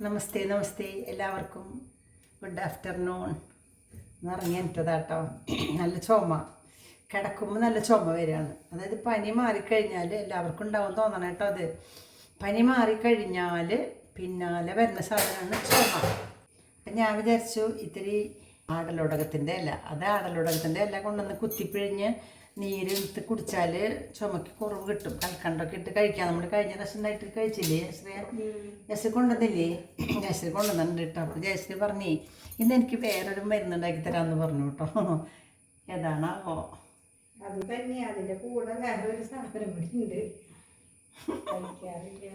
നമസ്തേ നമസ്തേ. എല്ലാവർക്കും good afternoon നിറങ്ങിയിട്ടതാട്ടോ നല്ല ചുമ. കിടക്കുമ്പോൾ നല്ല ചുമ വരികയാണ്. അതായത് പനി മാറിക്കഴിഞ്ഞാൽ എല്ലാവർക്കും ഉണ്ടാവും തോന്നണം കേട്ടോ അത്. പനി മാറിക്കഴിഞ്ഞാൽ പിന്നാലെ വരുന്ന സാധനമാണ് ചുമ. അപ്പം ഞാൻ വിചാരിച്ചു ഇത്തിരി ആടലുടകത്തിന്റെ അല്ല അത് ആടലുടകത്തിന്റെ ഇല കൊണ്ടുവന്ന് കുത്തിപ്പിഴിഞ്ഞ് നീരെടുത്ത് കുടിച്ചാൽ ചുമക്ക് കുറവ് കിട്ടും. കൽക്കണ്ടൊക്കെ ഇട്ട് കഴിക്കാം. നമ്മൾ കഴിഞ്ഞ പ്രാവശ്യം നൈറ്റിൽ കഴിച്ചില്ലേ? ജയശ്രീ ജയശ്രീ കൊണ്ടുവന്നില്ലേ? ജയശ്രീ കൊണ്ടുവന്നിട്ടുണ്ട് കേട്ടോ അപ്പോൾ ജയശ്രീ പറഞ്ഞേ ഇന്ന് എനിക്ക് വേറൊരു മരുന്നുണ്ടാക്കി തരാമെന്ന് പറഞ്ഞു കേട്ടോ ഏതാണാവോ? അത് തന്നെ അതിന്റെ കൂടെ വേറെ ഒരു സാധനം കൂടി ഉണ്ട്. കഴിക്കാറില്ല.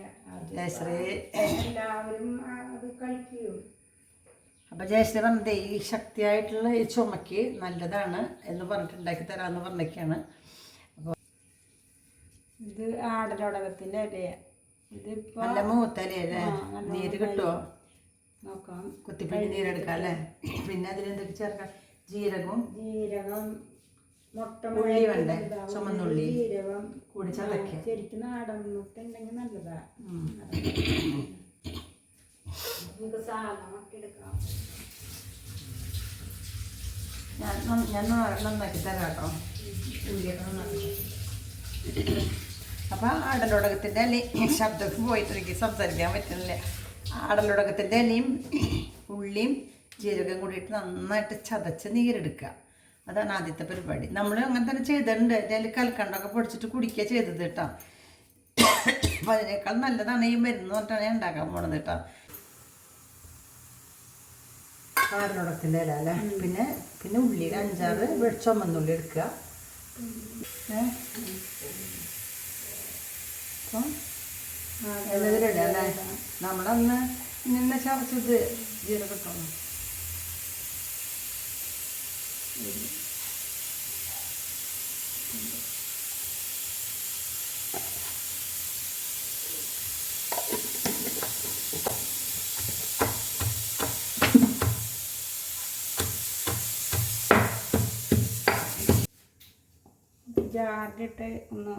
എല്ലാവരും അത് കഴിക്കൂ. അപ്പോൾ ജയശ്രീ പറഞ്ഞത് ഈ ശക്തിയായിട്ടുള്ള ഈ ചുമക്ക് നല്ലതാണ് എന്ന് പറഞ്ഞിട്ട് ഉണ്ടാക്കി തരാമെന്ന് പറഞ്ഞൊക്കെയാണ് ഇത് ആടലോടകത്തിന്റെ ഇലയാ. ഇതിപ്പോൾ നല്ല മൂത്തലയല്ലേ നീര് കിട്ടുമോ നോക്കാം. കുത്തിപ്പിഴി നീരെടുക്കാം അല്ലേ? പിന്നെ അതിലെന്തൊക്കെ ചേർക്കാം? ജീരകവും ജീരകം മുട്ട ഉള്ളി വേണ്ടേ? ചുമന്നുള്ളി. ജീരകം കൂടി ചതക്കുക ശരിക്കും നാടൻ മുട്ട ഉണ്ടെങ്കിൽ നല്ലതാ. നമുക്ക് സാധനം എടുക്കാം. ഞാൻ ഞാൻ തരാം കേട്ടോ ഉള്ളിയൊക്കെ നന്നാക്കി. അപ്പം ആടലുടകത്തിന്റെ ഇലയും ശബ്ദമൊക്കെ സംസാരിക്കാൻ പറ്റുന്നില്ല. ആടലുടകത്തിന്റെ ഇലയും ഉള്ളിയും ജീരകം കൂടിയിട്ട് നന്നായിട്ട് ചതച്ച് നീരെടുക്കുക. അതാണ് ആദ്യത്തെ പരിപാടി. നമ്മൾ അങ്ങനെ തന്നെ ചെയ്തിട്ടുണ്ട്. അതിൽ കൽക്കണ്ടൊക്കെ പൊടിച്ചിട്ട് കുടിക്കുക ചെയ്തത് കേട്ടോ. അപ്പൊ അതിനേക്കാൾ നല്ലതാണ് ഈ മരുന്ന് പറഞ്ഞിട്ടാണ് ഞാൻ ഉണ്ടാക്കാൻ പോണത് കേട്ടോ. ആറിനുടക്കിന്റെ ഇല അല്ലേ പിന്നെ പിന്നെ ഉള്ളി അഞ്ചാറ് വെ- ചുമന്നുള്ളി എടുക്കുക. അപ്പം അല്ലേ നമ്മളന്ന് നിന്നെ ചതച്ചത് ജീരകട്ടോ ജാറിലിട്ട് ഒന്ന്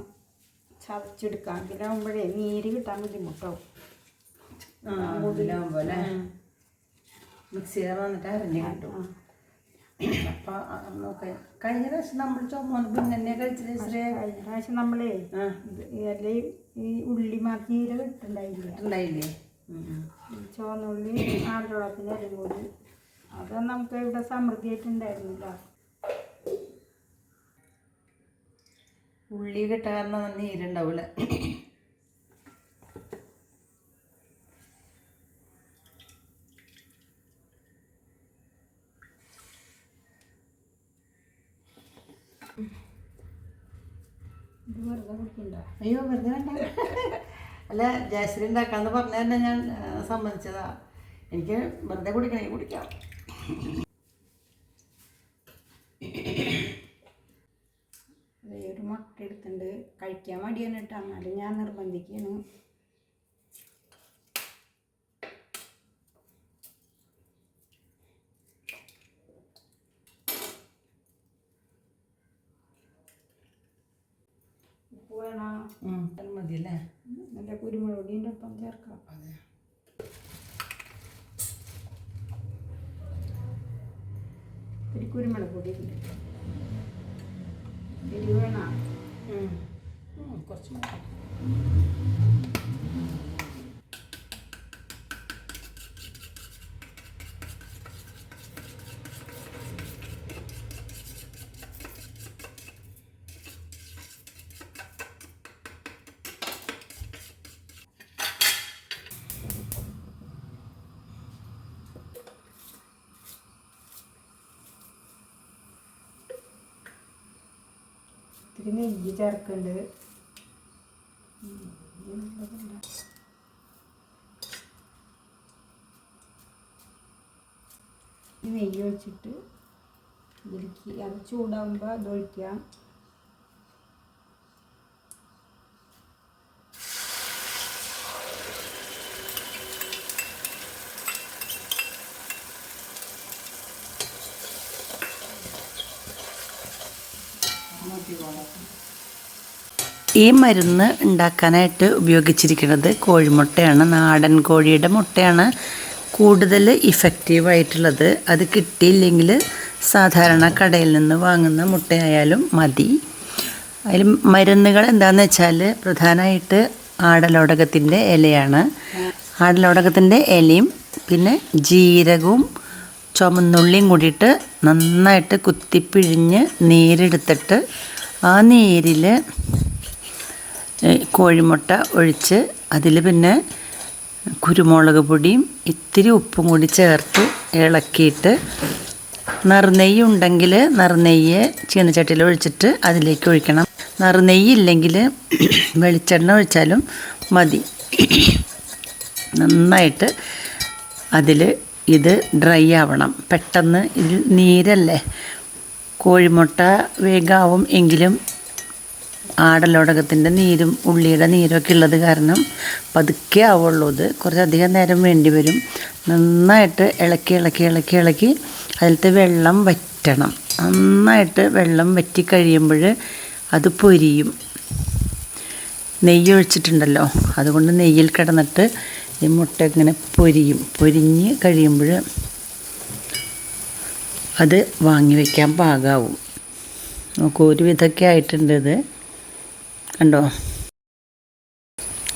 ചതച്ചെടുക്കാം. അതിലാവുമ്പോഴേ നീര് കിട്ടാൻ ബുദ്ധിമുട്ടാവും. ആ മിക്സി വന്നിട്ട് അരഞ്ഞ് കിട്ടും. അപ്പം നോക്കാം. കഴിഞ്ഞ പ്രാവശ്യം നമ്മൾ ചുമന്ന് കഴിച്ചിട്ട് ശ്രീ കഴിഞ്ഞ പ്രാവശ്യം നമ്മളേ ഇതല്ലേ ഈ ഉള്ളി മാത്രം നീര് കിട്ടുണ്ടായില്ല ഉണ്ടായില്ലേ. ചുവന്നുള്ളി ഇലയും കൂടി അത് നമുക്ക് ഇവിടെ സമൃദ്ധിയായിട്ടുണ്ടായിരുന്നില്ല. ഉള്ളി കിട്ടാൻ കാരണം നീരുണ്ടാവൂല ഇത് അയ്യോ വെറുതെ വേണ്ട. അല്ല ജയശ്രീ ഉണ്ടാക്കാന്ന് പറഞ്ഞ തന്നെ ഞാൻ സമ്മതിച്ചതാ. എനിക്ക് വെറുതെ കുടിക്കണേ കുടിക്കാം അതേ ഒരു മുട്ട എടുത്തിട്ടുണ്ട് കഴിക്കാൻ മടിയാണ് കേട്ടോ എന്നാലും ഞാൻ നിർബന്ധിക്കുന്നു ഉപ്പ് വേണോ? മതിയല്ലേ? നല്ല കുരുമുളക് പൊടിന്റെ ഒപ്പം ചേർക്കാം. അതെ. ഒരു കുരുമുളക് പൊടി ഉണ്ട് എരിവ് വേണോ? ഉം. ഉം, കുറച്ച് മതി. ഇത്തിരി നെയ്യ് ചേർക്കുന്നുണ്ട് ഉം, ഇത് നെയ്യ് ചേർക്കുന്നുണ്ട് നെയ്യ് ഒഴിച്ചിട്ട് ഇതിലേക്ക് അത് ചൂടാകുമ്പോൾ അത് ഒഴിക്കാം. ഈ മരുന്ന് ഉണ്ടാക്കാനായിട്ട് ഉപയോഗിച്ചിരിക്കുന്നത് കോഴിമുട്ടയാണ്. നാടൻ കോഴിയുടെ മുട്ടയാണ് കൂടുതൽ ഇഫക്റ്റീവായിട്ടുള്ളത് അത് കിട്ടിയില്ലെങ്കിൽ സാധാരണ കടയിൽ നിന്ന് വാങ്ങുന്ന മുട്ടയായാലും മതി. അതിൽ മരുന്നുകൾ എന്താണെന്ന് വെച്ചാൽ പ്രധാനമായിട്ട് ആടലോടകത്തിന്റെ ഇലയാണ്. ആടലോടകത്തിന്റെ ഇലയും പിന്നെ ജീരകവും ചുമന്നുള്ളിയും കൂടിയിട്ട് നന്നായിട്ട് കുത്തിപ്പിഴിഞ്ഞ് നീരെടുത്തിട്ട് ആ നീരിൽ കോഴിമുട്ട ഒഴിച്ച് അതിൽ പിന്നെ കുരുമുളക് പൊടിയും ഇത്തിരി ഉപ്പും കൂടി ചേർത്ത് ഇളക്കിയിട്ട് നറുനെയ്യ് ഉണ്ടെങ്കിൽ നറുനെയ്യ് ചീനച്ചട്ടിയിൽ ഒഴിച്ചിട്ട് അതിലേക്ക് ഒഴിക്കണം. നറുനെയ്യ് ഇല്ലെങ്കിൽ വെളിച്ചെണ്ണ ഒഴിച്ചാലും മതി. നന്നായിട്ട് അതിൽ ഇത് ഡ്രൈ ആവണം. പെട്ടെന്ന് ഇതിൽ നീരല്ലേ? കോഴിമുട്ട വേഗാവും എങ്കിലും ആടലോടകത്തിന്റെ നീരും ഉള്ളിയുടെ നീരൊക്കെ ഉള്ളത് കാരണം പതുക്കെ ആവുള്ളൂ ഇത്. കുറച്ചധികം നേരം വേണ്ടി വരും. നന്നായിട്ട് ഇളക്കി ഇളക്കി ഇളക്കി ഇളക്കി അതിലത്തെ വെള്ളം വറ്റണം. നന്നായിട്ട് വെള്ളം വറ്റി കഴിയുമ്പോൾ അത് പൊരിയും. നെയ്യ് ഒഴിച്ചിട്ടുണ്ടല്ലോ അതുകൊണ്ട് നെയ്യിൽ കിടന്നിട്ട് ഈ മുട്ട ഇങ്ങനെ പൊരിയും. പൊരിഞ്ഞ് കഴിയുമ്പോൾ അത് വാങ്ങി വയ്ക്കാൻ പാകാവും. നമുക്ക് ഒരു വിധമൊക്കെ ആയിട്ടുണ്ട് ഇത്. കണ്ടോ?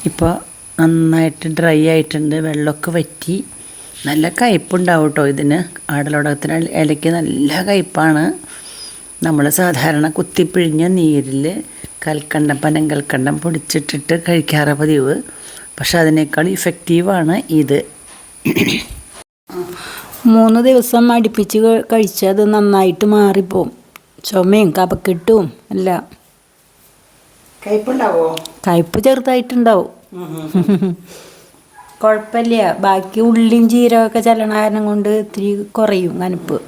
ഇപ്പോൾ നന്നായിട്ട് ഡ്രൈ ആയിട്ടുണ്ട്. വെള്ളമൊക്കെ വറ്റി. നല്ല കയ്പ്പുണ്ടാവും കേട്ടോ ഇതിന്. ആടലോടകത്തിന് ഇലയ്ക്ക് നല്ല കയ്പ്പാണ്. നമ്മൾ സാധാരണ കുത്തിപ്പിഴിഞ്ഞ നീരിൽ കൽക്കണ്ടം പനം കൽക്കണ്ടം പൊടിച്ചിട്ടിട്ട് കഴിക്കാറ് പതിവ്. പക്ഷെ അതിനേക്കാൾ ഇഫക്റ്റീവാണ് ഇത്. മൂന്ന് ദിവസം അടുപ്പിച്ച് കഴിച്ചത് കഴിച്ചാൽ അത് നന്നായിട്ട് മാറിപ്പോവും. ചുമയും കപക്കെട്ടും എല്ലാം. കയ്പുണ്ടാവോ കയ്പ്പ് ചെറുതായിട്ടുണ്ടാവും. കുഴപ്പമില്ല. ബാക്കി ഉള്ളിയും ജീരകമൊക്കെ ചെല്ലണ കാരണം കൊണ്ട് ഇത്തിരി കുറയും കനപ്പ്.